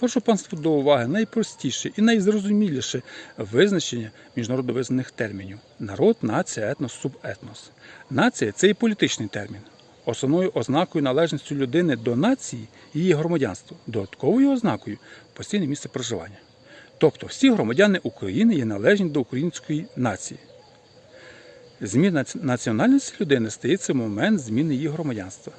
Прошу панство до уваги найпростіше і найзрозуміліше визначення міжнародно визнаних термінів: народ, нація, етнос, субетнос. Нація це і політичний термін. Основною ознакою належності людини до нації її громадянство, додатковою ознакою постійне місце проживання. Тобто всі громадяни України є належні до української нації. Зміна національності людини стається в момент зміни її громадянства.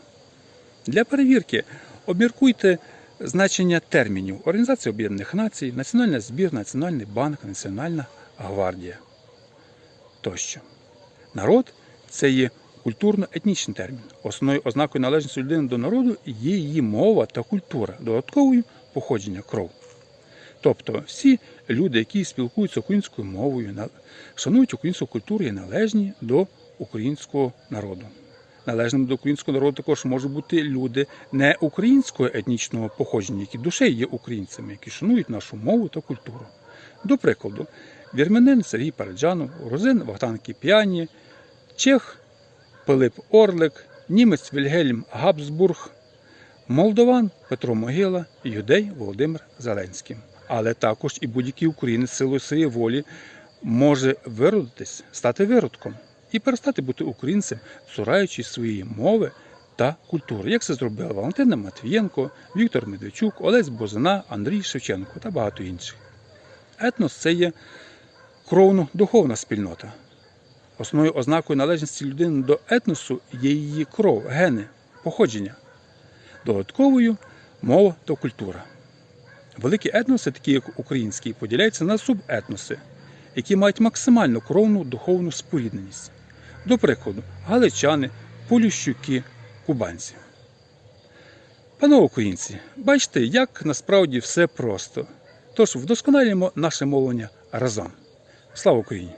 Для перевірки обміркуйте значення термінів Організація Об'єднаних Націй, Національний збір, Національний банк, Національна гвардія тощо. Народ це є культурно-етнічний термін. Основною ознакою належності людини до народу є її мова та культура, додатковою походження кров. Тобто всі люди, які спілкуються українською мовою, шанують українську культуру, є належні до українського народу. Належними до українського народу також можуть бути люди не українського етнічного походження, які душею є українцями, які шанують нашу мову та культуру. До прикладу, вірменин Сергій Параджанов, грузин Вахтан Кіп'яні, чех Пилип Орлик, німець Вільгельм Габсбург, молдован Петро Могила, юдей Володимир Зеленський. Але також і будь-який українець силою своєї волі може виродитись, стати виродком і перестати бути українцем, цураючись своєї мови та культури, як це зробила Валентина Матвієнко, Віктор Медведчук, Олесь Бозина, Андрій Шевченко та багато інших. Етнос це є кровно-духовна спільнота. Основною ознакою належності людини до етносу є її кров, гени, походження. Додатковою мова та культура. Великі етноси, такі як український, поділяються на субетноси, які мають максимальну кровну духовну спорідненість. До прикладу, галичани, полющуки, кубанці. Панове українці, бачите, як насправді все просто. Тож вдосконалюємо наше мовлення разом. Слава Україні!